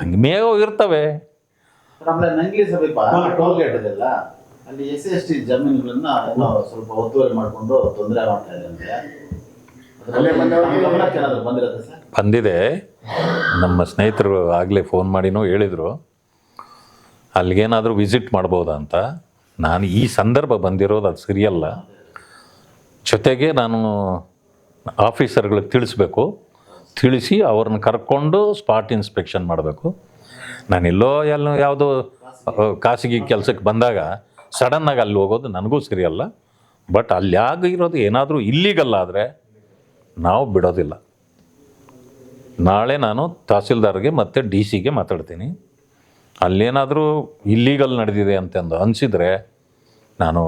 ಹಂಗೆ ಮೇಗ ಹೋಗಿರ್ತವೆ ಆಮೇಲೆ ನಂಗ್ಲಿ ಸಮೀಪ ಟೋಲ್ ಗೇಟ್ ಇದೆಲ್ಲ ಅಲ್ಲಿ ಎಸ್ ಸಿ ಎಸ್ ಟಿ ಜಮೀನುಗಳನ್ನ ಏನೋ ಸ್ವಲ್ಪ ಒತ್ತುವರಿ ಮಾಡಿಕೊಂಡು ತೊಂದರೆ ಮಾಡ್ತಾ ಇದೆ ಅಂತೆ. ಅಲ್ಲೇ ಬಂದವ್ರಿಗೆ- ನಮ್ಮ ಗಮನಕ್ಕೆ ಏನಾದ್ರು ಬಂದಿರುತ್ತೆ ಸರ್? ಬಂದಿದೆ. ನಮ್ಮ ಸ್ನೇಹಿತರು ಆಗಲೇ ಫೋನ್ ಮಾಡಿನೂ ಹೇಳಿದರು. ಅಲ್ಲಿಗೇನಾದರೂ ವಿಸಿಟ್ ಮಾಡ್ಬೋದಾ ಅಂತ. ನಾನು ಈ ಸಂದರ್ಭ ಬಂದಿರೋದು ಅದು ಸರಿಯಲ್ಲ. ಜೊತೆಗೆ ನಾನು ಆಫೀಸರ್ಗಳಿಗೆ ತಿಳಿಸ್ಬೇಕು. ತಿಳಿಸಿ ಅವ್ರನ್ನ ಕರ್ಕೊಂಡು ಸ್ಪಾಟ್ ಇನ್ಸ್ಪೆಕ್ಷನ್ ಮಾಡಬೇಕು. ನಾನೆಲ್ಲೋ ಎಲ್ಲ ಯಾವುದೋ ಖಾಸಗಿ ಕೆಲಸಕ್ಕೆ ಬಂದಾಗ ಸಡನ್ನಾಗಿ ಅಲ್ಲಿ ಹೋಗೋದು ನನಗೂ ಸರಿಯಲ್ಲ ಬಟ್ ಅಲ್ಲಿ ಇರೋದು ಏನಾದರೂ ಇಲ್ಲಿಗಲ್ಲ ಆದರೆ ನಾವು ಬಿಡೋದಿಲ್ಲ. ನಾಳೆ ನಾನು ತಹಸೀಲ್ದಾರ್ಗೆ ಮತ್ತು ಡಿ ಸಿಗೆ ಮಾತಾಡ್ತೀನಿ. ಅಲ್ಲೇನಾದರೂ ಇಲ್ಲೀಗಲ್ ನಡೆದಿದೆ ಅಂತಂದು ಅನಿಸಿದರೆ ನಾನು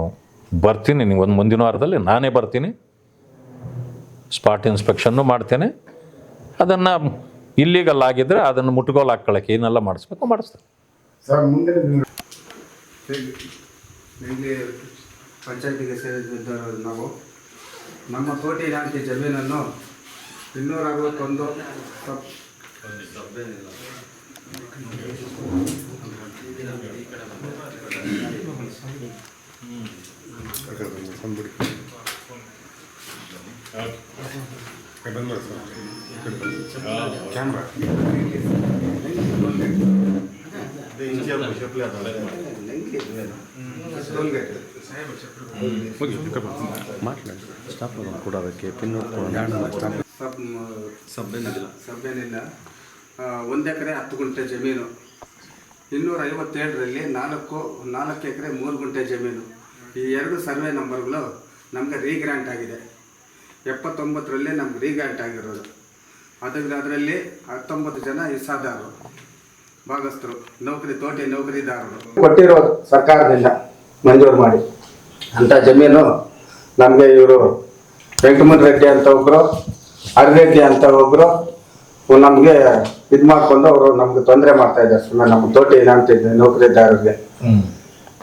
ಬರ್ತೀನಿ. ಒಂದು ಮುಂದಿನ ವಾರದಲ್ಲಿ ನಾನೇ ಬರ್ತೀನಿ. ಸ್ಪಾಟ್ ಇನ್ಸ್ಪೆಕ್ಷನ್ನು ಮಾಡ್ತೇನೆ. ಅದನ್ನು ಇಲ್ಲೀಗಲ್ ಆಗಿದ್ರೆ ಅದನ್ನು ಮುಟ್ಗೋಲು ಹಾಕ್ಕೊಳ್ಳೋಕೆ ಏನೆಲ್ಲ ಮಾಡಿಸ್ಬೇಕು ಮಾಡಿಸ್ತಾರೆ. ಸರ್ ಮುಂದಿನ ಪಂಚಾಯತಿಗೆ ಸೇರಿದ್ದವರು ನಾವು. ನಮ್ಮ ಕೋಟಿ ಇಲಾಖೆ ಜಮೀನನ್ನು ಇನ್ನೂರ ಅರವತ್ತೊಂದು ಸಬ್ ಸಬ್ ಸಬ್ಬೇನಿಲ್ಲ ಸಬ್ಬೇನಿಲ್ಲ ಆ, ಒಂದು ಎಕರೆ ಹತ್ತು ಗುಂಟೆ ಜಮೀನು. ಇನ್ನೂರ ಐವತ್ತೇಳರಲ್ಲಿ ನಾಲ್ಕು ನಾಲ್ಕು ಎಕರೆ ಮೂರು ಗುಂಟೆ ಜಮೀನು. ಈ ಎರಡು ಸರ್ವೆ ನಂಬರ್ಗಳು ನಮಗೆ ರೀಗ್ರಾಂಟ್ ಆಗಿದೆ. ಎಪ್ಪತ್ತೊಂಬತ್ತರಲ್ಲಿ ನಮ್ಗೆ ರೀಗ್ರಾಂಟ್ ಆಗಿರೋದು. ಅದಕ್ಕೆ ಅದರಲ್ಲಿ ಹತ್ತೊಂಬತ್ತು ಜನ ಇಸಾದಾರರು ಭಾಗಸ್ಥರು ನೌಕರಿ ತೋಟೆ ನೌಕರಿದಾರರು. ಕೊಟ್ಟಿರೋದು ಸರ್ಕಾರದಿಂದ ಮಂಜೂರು ಮಾಡಿ. ಅಂತ ಜಮೀನು ನಮಗೆ ಇವರು ವೆಂಕಟಮಣ ರೆಡ್ಡಿ ಅಂತ ಒಬ್ರು ಅರಿರೆಡ್ಡಿ ಅಂತ ಒಬ್ರು ನಮಗೆ ಇದು ಮಾಡಿಕೊಂಡು ಅವರು ನಮ್ಗೆ ತೊಂದರೆ ಮಾಡ್ತಾ ಇದ್ದಾರೆ. ಸುಮ್ಮನೆ ನಮ್ಮ ತೋಟ ಏನಂತಿದ್ದೆ ನೌಕರಿದಾರರಿಗೆ.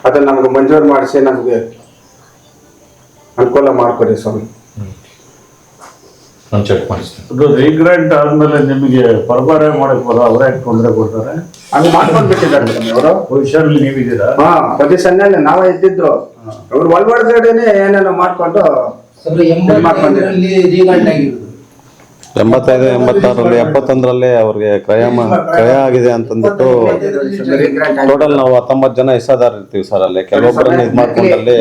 ಅದನ್ನು ನಮ್ಗೆ ಮಂಜೂರು ಮಾಡಿಸಿ ನಮಗೆ ಅನುಕೂಲ ಮಾಡಿಕೊಡಿ ಸ್ವಾಮಿ. ನಾನು ಚೆಕ್ ಮಾಡಿಸ್ತೀನಿ. ಅದು ರೀಗ್ರೆಂಟ್ ಆದ್ಮೇಲೆ ನಿಮಗೆ ಪರಬಾರ ಮಾಡಕ್ ಬರೋ ಅವರೇ ತೊಂದರೆ ಕೊಡ್ತಾರೆ. ಹಂಗೆ ಮಾಡ್ಕೊಂಡ್ಬಿಟ್ಟಿದ್ದಾರೆ ಅವರು ಪೊಸಿಷನ್ ನೀವಿದ್ದೀರಾ? ಹಾ ಪೊಸಿಷನ್ನಲ್ಲಿ ನಾವೇ ಇದ್ದಿದ್ದು. ಅವ್ರು ಒಳಗಡೆನೆ ಏನೇನೋ ಮಾಡ್ಕೊಂಡು ಮಾಡ್ಕೊಂಡಿದ್ದಾರೆ. ರೀಗಂಟ್ ಆಗಿರೋದು. ಎಂಬತ್ತೈದು ಎಂಬತ್ತಾರರಲ್ಲಿ ಎಪ್ಪತ್ತೊಂದರಲ್ಲಿ ಅವ್ರಿಗೆ ಕ್ರಯ ಮಾ- ಕ್ರಯ ಆಗಿದೆ ಅಂತಂದ್ಬಿಟ್ಟು. ಟೋಟಲ್ ನಾವು ಹತ್ತೊಂಬತ್ತು ಜನ ಇಸಾದಾರ ಇರ್ತೀವಿ ಸರ್ ಅಲ್ಲಿ. ಕೆಲವೊಬ್ಬರನ್ನ ಇದು ಮಾಡ್ಕೊಂಡಲ್ಲಿ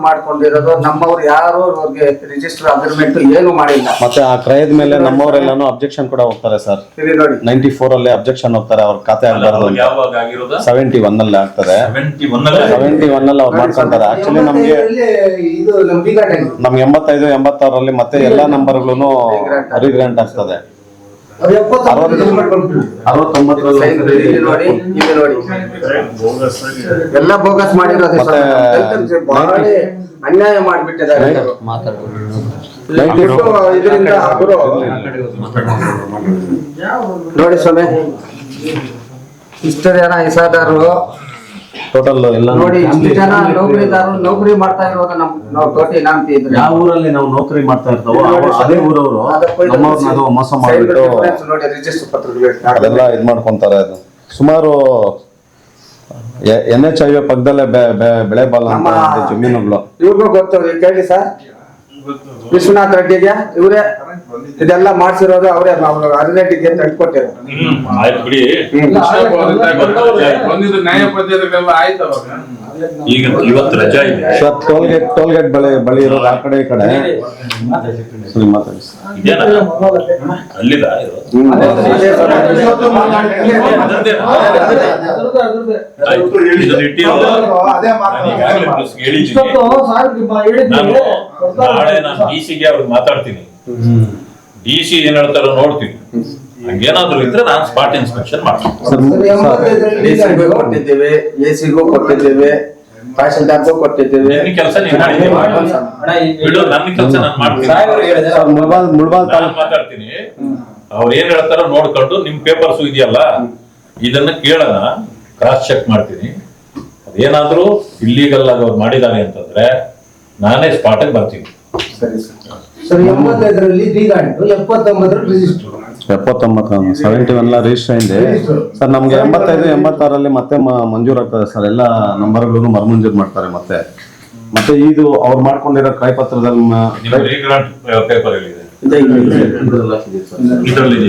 ಮಾಡ್ಕೊಂಡಿರೋದು. ನಮ್ಮವ್ರು ಯಾರು ಅವ್ರಿಗೆ ರಿಜಿಸ್ಟರ್ ಅಗ್ರಿಮೆಂಟ್ ಏನು ಮಾಡಿಲ್ಲ. ಮತ್ತೆ ಆ ಕ್ರಯದ ಮೇಲೆ ನಮ್ಮವರೆಲ್ಲಾನು ಅಬ್ಜೆಕ್ಷನ್ ಕೂಡ ಹೋಗ್ತಾರೆ ಸರ್. ಇಲ್ಲಿ ನೋಡಿ. ನೈಂಟಿ ಫೋರ್ ಅಲ್ಲಿ ಅಬ್ಜೆಕ್ಷನ್ ಹೋಗ್ತಾರೆ ಅವ್ರ ಖಾತೆ ಆಗ್ಬಾರ್ದು ಯಾವಾಗ ಆಗಿರೋದ? ಸೆವೆಂಟಿ ಒನ್ ಅಲ್ಲಿ ಆಗ್ತದೆ. ಸೆವೆಂಟಿ ಒನ್ ಅಲ್ಲಿ ಅವ್ರು ಮಾಡ್ಕೊಂತಾರೆ. ಆಕ್ಚುಲಿ ನಮ್ಗೆ ನಮ್ಗೆ ಎಂಬತ್ತೈದು ಎಂಬತ್ತಾರರಲ್ಲಿ ಮತ್ತೆ ಎಲ್ಲಾ ನಂಬರ್ಗಳು ರೀಗ್ರಾಂಟ್ ಆಗ್ತದೆ ಎಲ್ಲ ಬೋಗಸ್ ಮಾಡಿರೋದು ಅನ್ಯಾಯ ಮಾಡಿಬಿಟ್ಟಿದ್ದಾರೆ. ನೋಡಿ ಸ್ವಾಮಿ. ಇಷ್ಟು ಜನ ಇಸಾದಾರರು ಟೋಟಲ್ ಎಲ್ಲ ನೋಡಿ ಇಷ್ಟು ಜನ ನೌಕರಿದಾರರು ನೌಕರಿ ಮಾಡ್ತಾ ಇರೋದು ನಮ್ ನಾವು ತೋಟಿ ನಾಂತಿ ಇದ್ರೆ ಯಾವ ಊರಲ್ಲಿ ನಾವು ನೌಕರಿ ಮಾಡ್ತಾ ಇರ್ತಾವೋ ಅವ್ರು ಅದೇ ಊರವರು. ನಮ್ಮವ್ರನ್ನ ಅದು ಮೋಸ ಮಾಡಿಬಿಟ್ಟು ನೋಡಿ ರಿಜಿಸ್ಟರ್ ಪತ್ರಗಳು ಅದೆಲ್ಲ ಇದ್ ಮಾಡ್ಕೊಂತಾರೆ ಅದು. ಸುಮಾರು ಎನ್ ಎಚ್ ಹೈವೇ ಪಕ್ಕದಲ್ಲೇ ಬೆಳೆ ಬಾಲ ಅಂತ ಜಮೀನುಗಳು. ಇವ್ರಿಗೂ ಗೊತ್ತು ಕೇಳಿ ಸರ್. ವಿಶ್ವನಾಥ್ ರೆಡ್ಡಿಗೆ ಇವರೇ? ಇದೆಲ್ಲ ಮಾಡ್ಸಿರೋದು ಅವರೇ ನಾವು ಇದೆ ಅಂತ ಆಯ್ತು ಈಗ ಇವತ್ತು ರಜಾ ಇದೆ. Sir tollgate tollgate toll gate ಬಳಿ ಬಳಿ ಇರೋದು ಆ ಕಡೆ ಈ ಕಡೆ. ಸರಿ. ಮಾತಾಡಿ. ಅಲ್ಲಿದ ಅದೇ. ನಾಳೆ ನಾನು ಡಿ ಸಿಗೆ ಅವ್ರಿಗೆ ಮಾತಾಡ್ತೀನಿ. ಡಿ ಸಿ ಏನ್ ಹೇಳ್ತಾರೋ ನೋಡ್ತೀನಿ. ಹಂಗೇನಾದ್ರು ಇದ್ರೆ ನಾನು ಸ್ಪಾಟ್ ಇನ್ಸ್ಪೆಕ್ಷನ್ ಮಾಡ್ತೀನಿ. ಕೊಟ್ಟಿದ್ದೇವೆ ಎಸಿಗೂ ಕೊಟ್ಟಿದ್ದೇವೆ ತಹಶೀಲ್ದಾರ್ಗೂ ಕೊಟ್ಟಿದ್ದೇವೆ. ನಿನ್ನ ಕೆಲಸ ನೀನ್ ಮಾಡಿದ್ದೀನಿ ಬಿಡು ನನ್ನ ಕೆಲಸ ನಾನು ಮಾಡ್ತೀನಿ. ಮುಳ್ಬಾಲ್ ತಾಲೂಕು ಮಾತಾಡ್ತೀನಿ. ಅವ್ರು ಏನ್ ಹೇಳ್ತಾರೋ ನೋಡ್ಕೊಂಡು ನಿಮ್ ಪೇಪರ್ಸ್ ಇದೆಯಲ್ಲ? ಇದನ್ನ ಕೇಳೋಣ ಕ್ರಾಸ್ ಚೆಕ್ ಮಾಡ್ತೀನಿ. ಅದೇನಾದ್ರೂ ಇಲ್ಲಿಗಲ್ ಆಗಿ ಅವ್ರು ಮಾಡಿದ್ದಾರೆ ಅಂತಂದ್ರೆ ನಾನೇ ಸ್ಪಾಟಿಗೆ ಬರ್ತೀನಿ. ಸರಿ ಸರ್. ಸರ್ ಎಂಬತ್ತೈದರಲ್ಲಿ ಡಿಗಾಂಡು ಎಪ್ಪತ್ತೊಂಬತ್ತರಲ್ಲಿ ರಿಜಿಸ್ಟರ್ ಎಪ್ಪತ್ತೊಂಬತ್ತು ಸೆವೆಂಟಿ ಒನ್ ರಿಜಿಸ್ಟರ್ ಅయింది ಸರ್ ನಮ್ಗೆ ಎಂಬತ್ತೈದು ಎಂಬತ್ತಾರಲ್ಲಿ ಮತ್ತೆ ಮಂಜೂರಾಗ್ತದೆ ಸರ್. ಎಲ್ಲ ನಂಬರ್ಗಳನ್ನು ಮರುಮಂಜೂರು ಮಾಡ್ತಾರೆ ಮತ್ತೆ. ಮತ್ತೆ ಇದು ಅವ್ರು ಮಾಡ್ಕೊಂಡಿರೋ ಕ್ರಯಪತ್ರದಲ್ಲಿ ಪತ್ರದಲ್ಲಿ